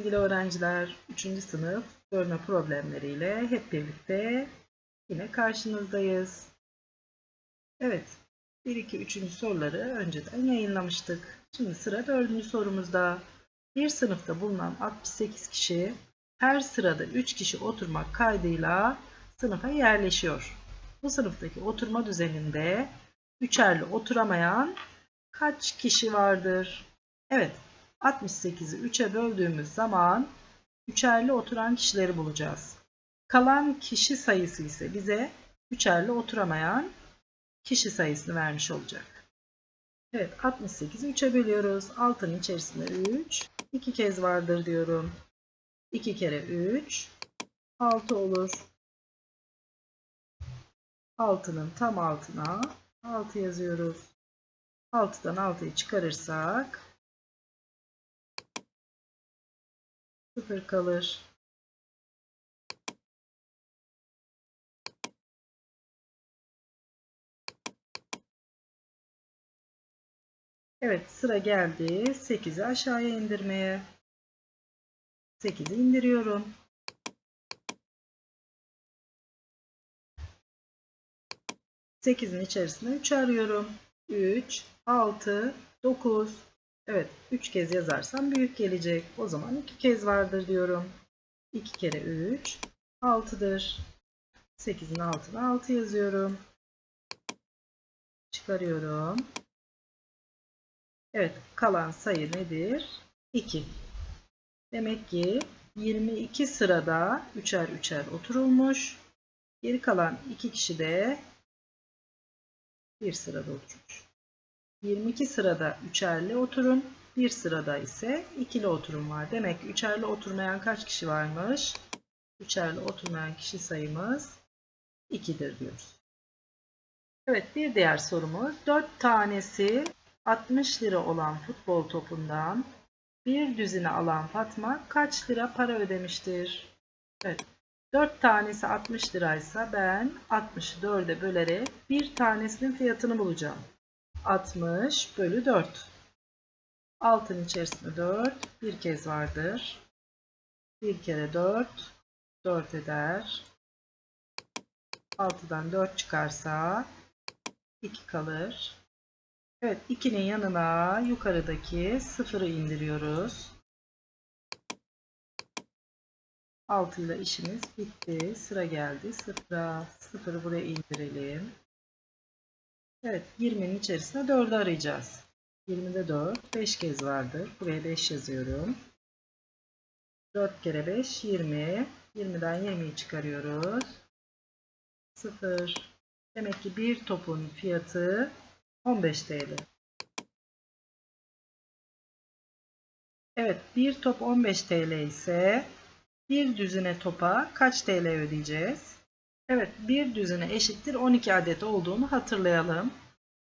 sevgili öğrenciler. 3. sınıf bölme problemleriyle hep birlikte yine karşınızdayız. Evet, 1, 2, 3. soruları önceden yayınlamıştık. Şimdi sıra 4. sorumuzda. Bir sınıfta bulunan 68 kişi her sırada 3 kişi oturmak kaydıyla sınıfa yerleşiyor. Bu sınıftaki oturma düzeninde üçerli oturamayan kaç kişi vardır? Evet, 68'i 3'e böldüğümüz zaman üçerli oturan kişileri bulacağız. Kalan kişi sayısı ise bize üçerli oturamayan kişi sayısını vermiş olacak. Evet 68'i 3'e bölüyoruz. Altının içerisinde 3. 2 kez vardır diyorum. 2 kere 3. 6 olur. Altının tam altına 6 yazıyoruz. 6'dan 6'yı çıkarırsak 0 kalır. Evet sıra geldi 8'i aşağıya indirmeye. 8'i indiriyorum. Sekizin içerisinde 3 arıyorum. 3, 6, 9. Evet 3 kez yazarsam büyük gelecek. O zaman 2 kez vardır diyorum. 2 kere 3 6'dır. 8'in altına 6 yazıyorum. Çıkarıyorum. Evet kalan sayı nedir? 2. Demek ki 22 sırada üçer üçer oturulmuş. Geri kalan 2 kişi de bir sırada oturmuş. 22 sırada üçerli oturum, bir sırada ise ikili oturum var. Demek ki üçerli oturmayan kaç kişi varmış? Üçerli oturmayan kişi sayımız 2'dir diyoruz. Evet bir diğer sorumuz 4 tanesi 60 lira olan futbol topundan bir düzine alan Fatma kaç lira para ödemiştir? Evet. 4 tanesi 60 liraysa ben 60'ı 4'e bölerek bir tanesinin fiyatını bulacağım. 60 bölü 4. Altın içerisinde 4 bir kez vardır. Bir kere 4 4 eder. 6'dan 4 çıkarsa 2 kalır. Evet 2'nin yanına yukarıdaki 0'ı indiriyoruz. 6 ile işimiz bitti. Sıra geldi. 0'a 0'ı buraya indirelim. Evet 20'nin içerisinde 4'ü arayacağız. 20'de 4 5 kez vardır. Buraya 5 yazıyorum. 4 kere 5 20. 20'den 20'yi çıkarıyoruz. 0. Demek ki bir topun fiyatı 15 TL. Evet bir top 15 TL ise bir düzine topa kaç TL ödeyeceğiz? Evet bir düzine eşittir 12 adet olduğunu hatırlayalım.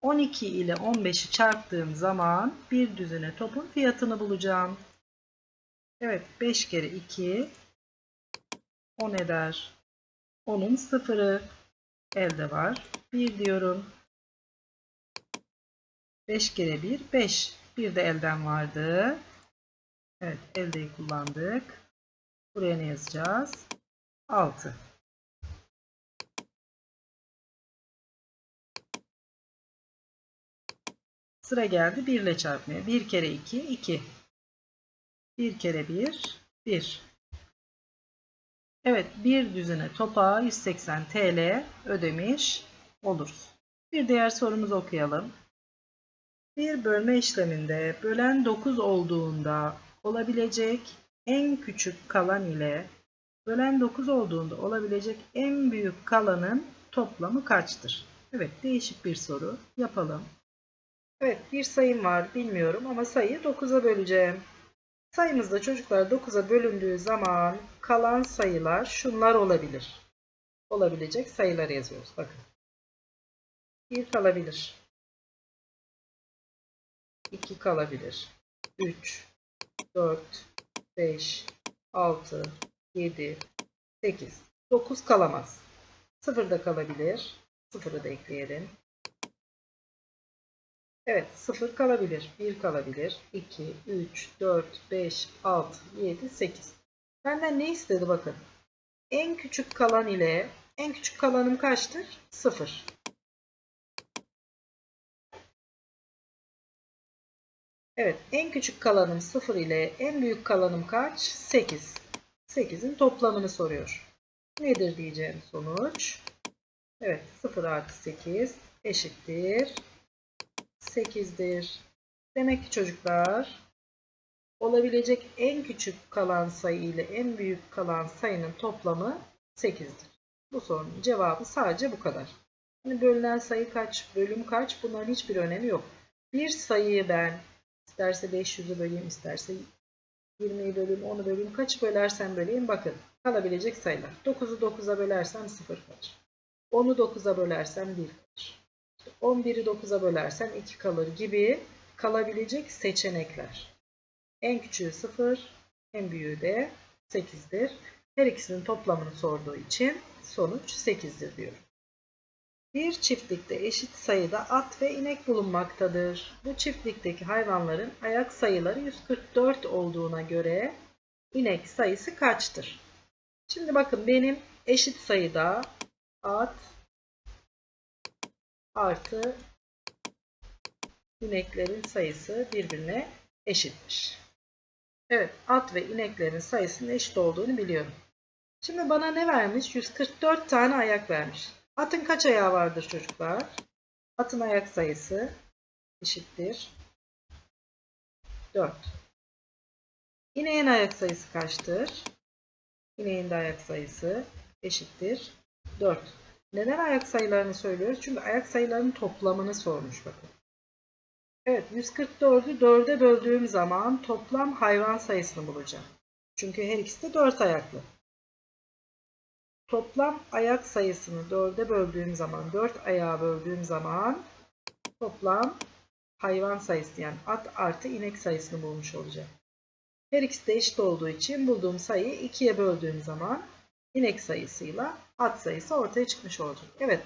12 ile 15'i çarptığım zaman bir düzine topun fiyatını bulacağım. Evet 5 kere 2 10 eder. 10'un sıfırı elde var. 1 diyorum. 5 kere 1 5. Bir de elden vardı. Evet eldeyi kullandık. Buraya ne yazacağız? 6. Sıra geldi 1 ile çarpmaya. 1 kere 2 2. 1 kere 1 1. Evet bir düzine topa 180 TL ödemiş oluruz. Bir diğer sorumuzu okuyalım. Bir bölme işleminde bölen 9 olduğunda olabilecek en küçük kalan ile bölen 9 olduğunda olabilecek en büyük kalanın toplamı kaçtır? Evet değişik bir soru. Yapalım. Evet bir sayım var bilmiyorum ama sayıyı 9'a böleceğim. Sayımızda çocuklar 9'a bölündüğü zaman kalan sayılar şunlar olabilir. Olabilecek sayılar yazıyoruz. Bakın. 1 kalabilir. 2 kalabilir. 3, 4, 5, 6, 7, 8, 9 kalamaz. 0 da kalabilir. 0'ı da ekleyelim. Evet 0 kalabilir. 1 kalabilir. 2, 3, 4, 5, 6, 7, 8. Benden ne istedi bakın. En küçük kalan ile en küçük kalanım kaçtır? 0. Evet en küçük kalanım 0 ile en büyük kalanım kaç? 8. 8'in toplamını soruyor. Nedir diyeceğim sonuç? Evet 0 artı 8 eşittir 8'dir. Demek ki çocuklar olabilecek en küçük kalan sayı ile en büyük kalan sayının toplamı 8'dir. Bu sorunun cevabı sadece bu kadar. Hani bölünen sayı kaç, bölüm kaç bunların hiçbir önemi yok. Bir sayıyı ben isterse 500'ü böleyim, isterse 20'yi böleyim, 10'u böleyim, kaçı bölersem böleyim bakın kalabilecek sayılar. 9'u 9'a bölersem 0 kalır. 10'u 9'a bölersem 1 kalır. 11'i 9'a bölersem 2 kalır gibi kalabilecek seçenekler. En küçüğü 0, en büyüğü de 8'dir. Her ikisinin toplamını sorduğu için sonuç 8'dir diyor. Bir çiftlikte eşit sayıda at ve inek bulunmaktadır. Bu çiftlikteki hayvanların ayak sayıları 144 olduğuna göre inek sayısı kaçtır? Şimdi bakın benim eşit sayıda at artı ineklerin sayısı birbirine eşitmiş. Evet, at ve ineklerin sayısının eşit olduğunu biliyorum. Şimdi bana ne vermiş? 144 tane ayak vermiş. Atın kaç ayağı vardır çocuklar? Atın ayak sayısı eşittir 4. İneğin ayak sayısı kaçtır? İneğin de ayak sayısı eşittir 4. Neden ayak sayılarını söylüyoruz? Çünkü ayak sayılarının toplamını sormuş bakın. Evet 144'ü 4'e böldüğüm zaman toplam hayvan sayısını bulacağım. Çünkü her ikisi de 4 ayaklı. Toplam ayak sayısını 4'e böldüğüm zaman, 4 ayağa böldüğüm zaman toplam hayvan sayısı yani at artı inek sayısını bulmuş olacağım. Her ikisi de eşit olduğu için bulduğum sayıyı 2'ye böldüğüm zaman inek sayısıyla at sayısı ortaya çıkmış olacak. Evet.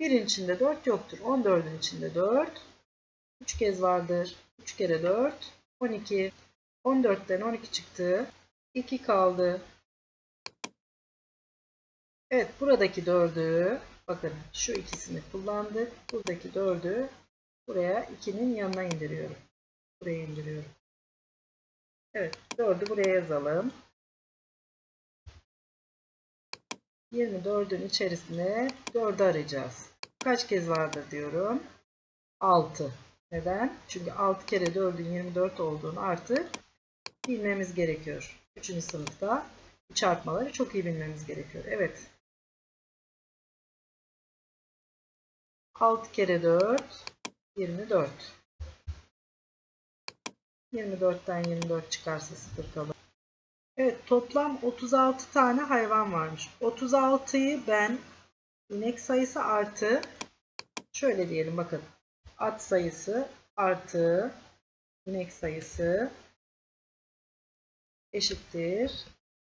Birin içinde 4 yoktur. 14'ün içinde 4. 3 kez vardır. 3 kere 4. 12. 14'ten 12 çıktı. 2 kaldı. Evet buradaki 4'ü bakın şu ikisini kullandık. Buradaki 4'ü buraya 2'nin yanına indiriyorum. Buraya indiriyorum. Evet 4'ü buraya yazalım. 24'ün içerisine 4'ü arayacağız. Kaç kez vardır diyorum. 6. Neden? Çünkü 6 kere 4'ün 24 olduğunu artık bilmemiz gerekiyor. 3. sınıfta çarpmaları çok iyi bilmemiz gerekiyor. Evet. 6 kere 4 24. 24'ten 24 çıkarsa 0 kalır. Evet toplam 36 tane hayvan varmış. 36'yı ben inek sayısı artı şöyle diyelim bakın. At sayısı artı inek sayısı eşittir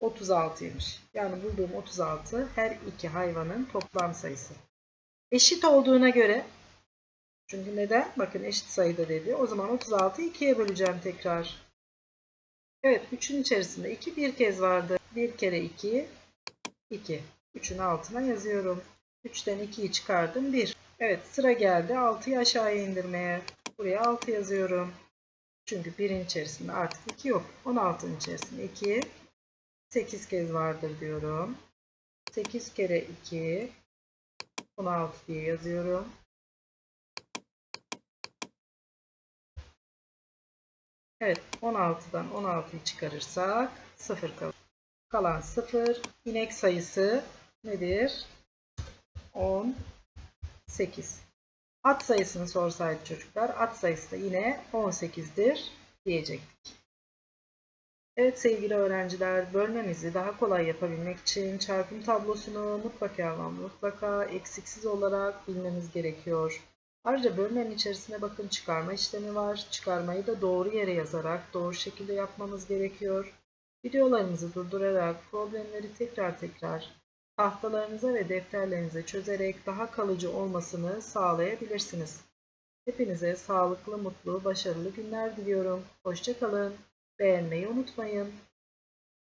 36'ymış. Yani bulduğum 36 her iki hayvanın toplam sayısı. Eşit olduğuna göre çünkü neden? Bakın eşit sayıda dedi. O zaman 36'yı 2'ye böleceğim tekrar. Evet 3'ün içerisinde 2 bir kez vardı. 1 kere 2 2. 3'ün altına yazıyorum. 3'ten 2'yi çıkardım 1. Evet sıra geldi 6'yı aşağıya indirmeye. Buraya 6 yazıyorum. Çünkü 1'in içerisinde artık 2 yok. 16'nın içerisinde 2 8 kez vardır diyorum. 8 kere 2 16 diye yazıyorum. Evet 16'dan 16'yı çıkarırsak 0 kalır. Kalan 0. İnek sayısı nedir? 18. At sayısını sorsaydı çocuklar at sayısı da yine 18'dir diyecektik. Evet sevgili öğrenciler bölmemizi daha kolay yapabilmek için çarpım tablosunu mutlaka ama mutlaka eksiksiz olarak bilmemiz gerekiyor. Ayrıca bölmenin içerisine bakın çıkarma işlemi var. Çıkarmayı da doğru yere yazarak doğru şekilde yapmamız gerekiyor. Videolarımızı durdurarak problemleri tekrar tekrar tahtalarınıza ve defterlerinize çözerek daha kalıcı olmasını sağlayabilirsiniz. Hepinize sağlıklı, mutlu, başarılı günler diliyorum. Hoşçakalın. Beğenmeyi unutmayın.